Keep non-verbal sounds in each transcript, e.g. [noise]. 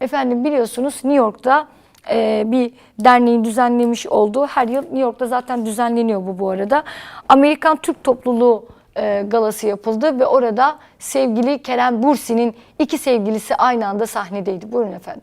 Efendim biliyorsunuz New York'ta e, bir derneğin düzenlemiş olduğu her yıl New York'ta zaten düzenleniyor bu bu arada. Amerikan Türk Topluluğu e, galası yapıldı ve orada sevgili Kerem Bursi'nin iki sevgilisi aynı anda sahnedeydi. Buyurun efendim.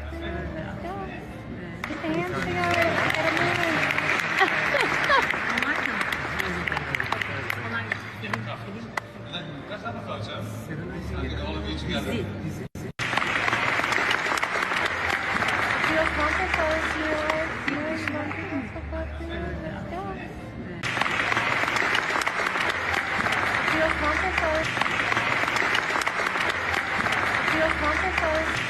Get the hands together. Let's have a photo. All of you together. Feel feel. Feel comfortable. Feel comfortable.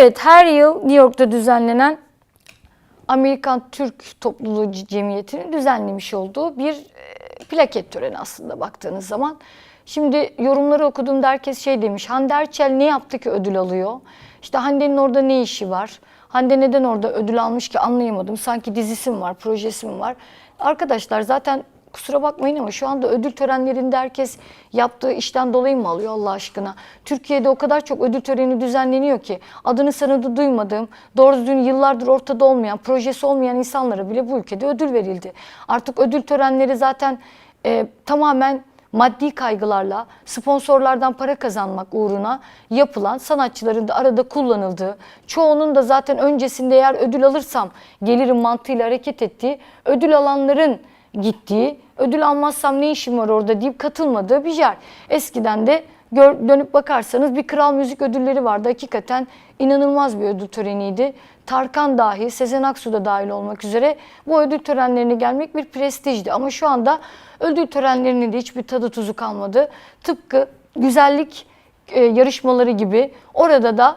Evet her yıl New York'ta düzenlenen Amerikan Türk Topluluğu Cemiyeti'nin düzenlemiş olduğu bir e, plaket töreni aslında baktığınız zaman. Şimdi yorumları okuduğumda herkes şey demiş. Hande Erçel ne yaptı ki ödül alıyor? İşte Hande'nin orada ne işi var? Hande neden orada ödül almış ki anlayamadım. Sanki dizisi mi var, projesi mi var? Arkadaşlar zaten kusura bakmayın ama şu anda ödül törenlerinde herkes yaptığı işten dolayı mı alıyor Allah aşkına? Türkiye'de o kadar çok ödül töreni düzenleniyor ki adını sanıdı duymadığım, doğru düzgün yıllardır ortada olmayan, projesi olmayan insanlara bile bu ülkede ödül verildi. Artık ödül törenleri zaten e, tamamen maddi kaygılarla sponsorlardan para kazanmak uğruna yapılan sanatçıların da arada kullanıldığı, çoğunun da zaten öncesinde eğer ödül alırsam gelirim mantığıyla hareket ettiği, ödül alanların gittiği, ödül almazsam ne işim var orada deyip katılmadığı bir yer. Eskiden de gör, dönüp bakarsanız bir kral müzik ödülleri vardı. Hakikaten inanılmaz bir ödül töreniydi. Tarkan dahi, Sezen Aksu da dahil olmak üzere bu ödül törenlerine gelmek bir prestijdi. Ama şu anda ödül törenlerinin de hiçbir tadı tuzu kalmadı. Tıpkı güzellik e, yarışmaları gibi orada da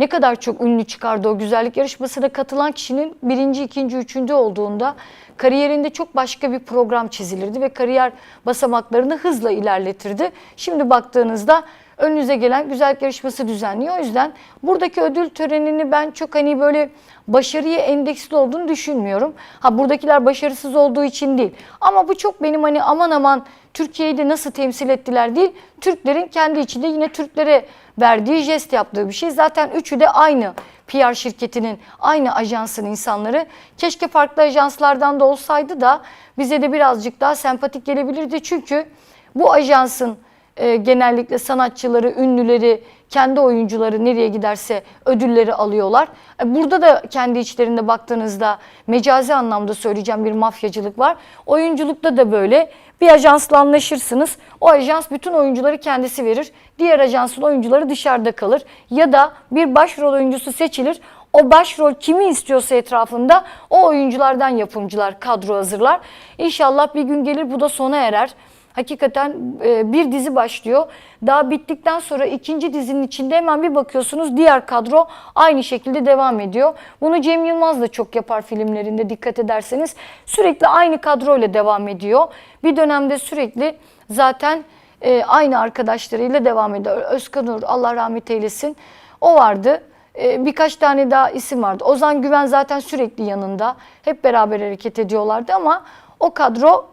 ne kadar çok ünlü çıkardı o güzellik yarışmasına katılan kişinin birinci, ikinci, üçüncü olduğunda kariyerinde çok başka bir program çizilirdi ve kariyer basamaklarını hızla ilerletirdi. Şimdi baktığınızda önünüze gelen güzellik yarışması düzenliyor. O yüzden buradaki ödül törenini ben çok hani böyle başarıya endeksli olduğunu düşünmüyorum. Ha buradakiler başarısız olduğu için değil. Ama bu çok benim hani aman aman Türkiye'yi de nasıl temsil ettiler değil. Türklerin kendi içinde yine Türklere verdiği jest yaptığı bir şey. Zaten üçü de aynı PR şirketinin, aynı ajansın insanları. Keşke farklı ajanslardan da olsaydı da bize de birazcık daha sempatik gelebilirdi. Çünkü bu ajansın e, genellikle sanatçıları, ünlüleri, kendi oyuncuları nereye giderse ödülleri alıyorlar. E, Burada da kendi içlerinde baktığınızda mecazi anlamda söyleyeceğim bir mafyacılık var. Oyunculukta da böyle. Bir ajansla anlaşırsınız. O ajans bütün oyuncuları kendisi verir. Diğer ajansın oyuncuları dışarıda kalır. Ya da bir başrol oyuncusu seçilir. O başrol kimi istiyorsa etrafında o oyunculardan yapımcılar kadro hazırlar. İnşallah bir gün gelir bu da sona erer. Hakikaten e, bir dizi başlıyor. Daha bittikten sonra ikinci dizinin içinde hemen bir bakıyorsunuz diğer kadro aynı şekilde devam ediyor. Bunu Cem Yılmaz da çok yapar filmlerinde dikkat ederseniz. Sürekli aynı kadroyla devam ediyor. Bir dönemde sürekli zaten e, aynı arkadaşlarıyla devam ediyor. Özkan Uğur Allah rahmet eylesin. O vardı. E, birkaç tane daha isim vardı. Ozan Güven zaten sürekli yanında. Hep beraber hareket ediyorlardı ama o kadro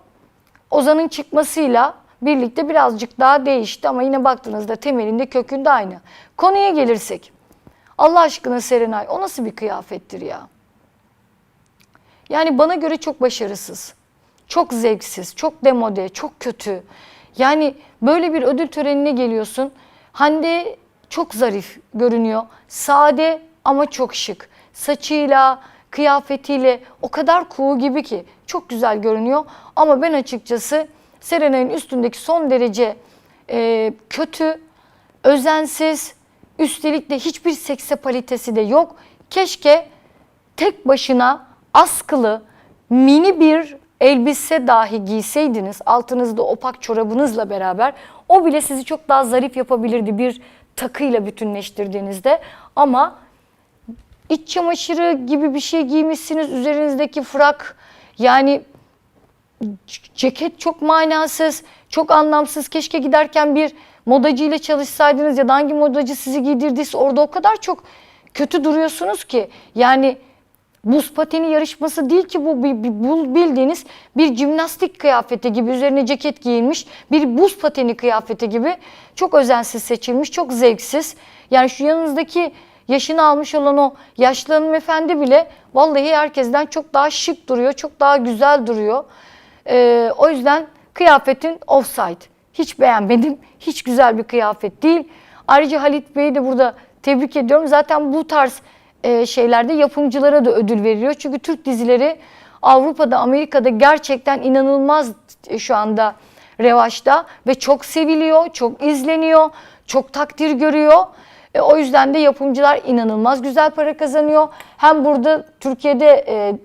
Ozan'ın çıkmasıyla birlikte birazcık daha değişti ama yine baktığınızda temelinde kökünde aynı. Konuya gelirsek. Allah aşkına Serenay o nasıl bir kıyafettir ya? Yani bana göre çok başarısız. Çok zevksiz, çok demode, çok kötü. Yani böyle bir ödül törenine geliyorsun. Hande çok zarif görünüyor. Sade ama çok şık. Saçıyla, kıyafetiyle o kadar kuğu gibi ki çok güzel görünüyor. Ama ben açıkçası Serenay'ın üstündeki son derece e, kötü, özensiz, üstelik de hiçbir seksapalitesi de yok. Keşke tek başına askılı mini bir elbise dahi giyseydiniz altınızda opak çorabınızla beraber o bile sizi çok daha zarif yapabilirdi bir takıyla bütünleştirdiğinizde ama iç çamaşırı gibi bir şey giymişsiniz üzerinizdeki frak yani ceket çok manasız, çok anlamsız. Keşke giderken bir modacıyla çalışsaydınız ya da hangi modacı sizi giydirdiyse orada o kadar çok kötü duruyorsunuz ki. Yani buz pateni yarışması değil ki bu bildiğiniz bir jimnastik kıyafeti gibi üzerine ceket giyilmiş bir buz pateni kıyafeti gibi çok özensiz seçilmiş çok zevksiz. Yani şu yanınızdaki yaşını almış olan o yaşlı hanımefendi bile vallahi herkesten çok daha şık duruyor çok daha güzel duruyor. Ee, o yüzden kıyafetin offside. Hiç beğenmedim. [laughs] Hiç güzel bir kıyafet değil. Ayrıca Halit Bey'i de burada tebrik ediyorum. Zaten bu tarz e, şeylerde yapımcılara da ödül veriliyor. Çünkü Türk dizileri Avrupa'da, Amerika'da gerçekten inanılmaz e, şu anda revaçta ve çok seviliyor, çok izleniyor, çok takdir görüyor. E, o yüzden de yapımcılar inanılmaz güzel para kazanıyor. Hem burada Türkiye'de e,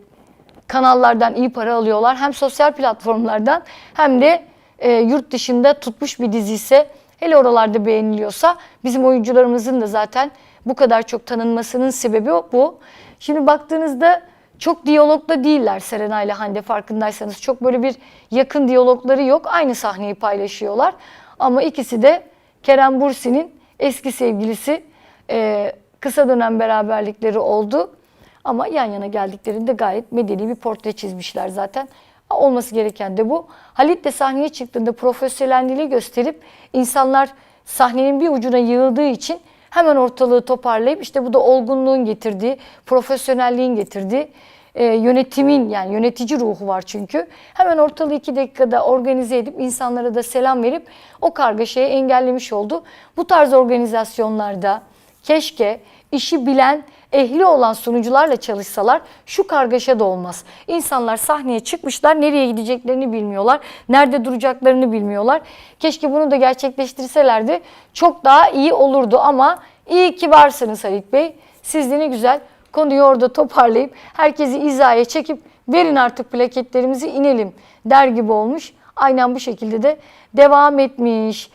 kanallardan iyi para alıyorlar. Hem sosyal platformlardan hem de e, yurt dışında tutmuş bir dizi ise hele oralarda beğeniliyorsa bizim oyuncularımızın da zaten bu kadar çok tanınmasının sebebi bu. Şimdi baktığınızda çok diyalogda değiller Serena ile Hande farkındaysanız. Çok böyle bir yakın diyalogları yok. Aynı sahneyi paylaşıyorlar. Ama ikisi de Kerem Bursi'nin eski sevgilisi. E, kısa dönem beraberlikleri oldu. Ama yan yana geldiklerinde gayet medeni bir portre çizmişler zaten. Olması gereken de bu. Halit de sahneye çıktığında profesyonelliği gösterip insanlar sahnenin bir ucuna yığıldığı için hemen ortalığı toparlayıp işte bu da olgunluğun getirdiği, profesyonelliğin getirdiği, e, yönetimin yani yönetici ruhu var çünkü. Hemen ortalığı iki dakikada organize edip insanlara da selam verip o kargaşayı engellemiş oldu. Bu tarz organizasyonlarda keşke işi bilen, ehli olan sunucularla çalışsalar şu kargaşa da olmaz. İnsanlar sahneye çıkmışlar, nereye gideceklerini bilmiyorlar, nerede duracaklarını bilmiyorlar. Keşke bunu da gerçekleştirselerdi çok daha iyi olurdu ama iyi ki varsınız Halit Bey. Siz de ne güzel konuyu orada toparlayıp herkesi izaya çekip verin artık plaketlerimizi inelim der gibi olmuş. Aynen bu şekilde de devam etmiş.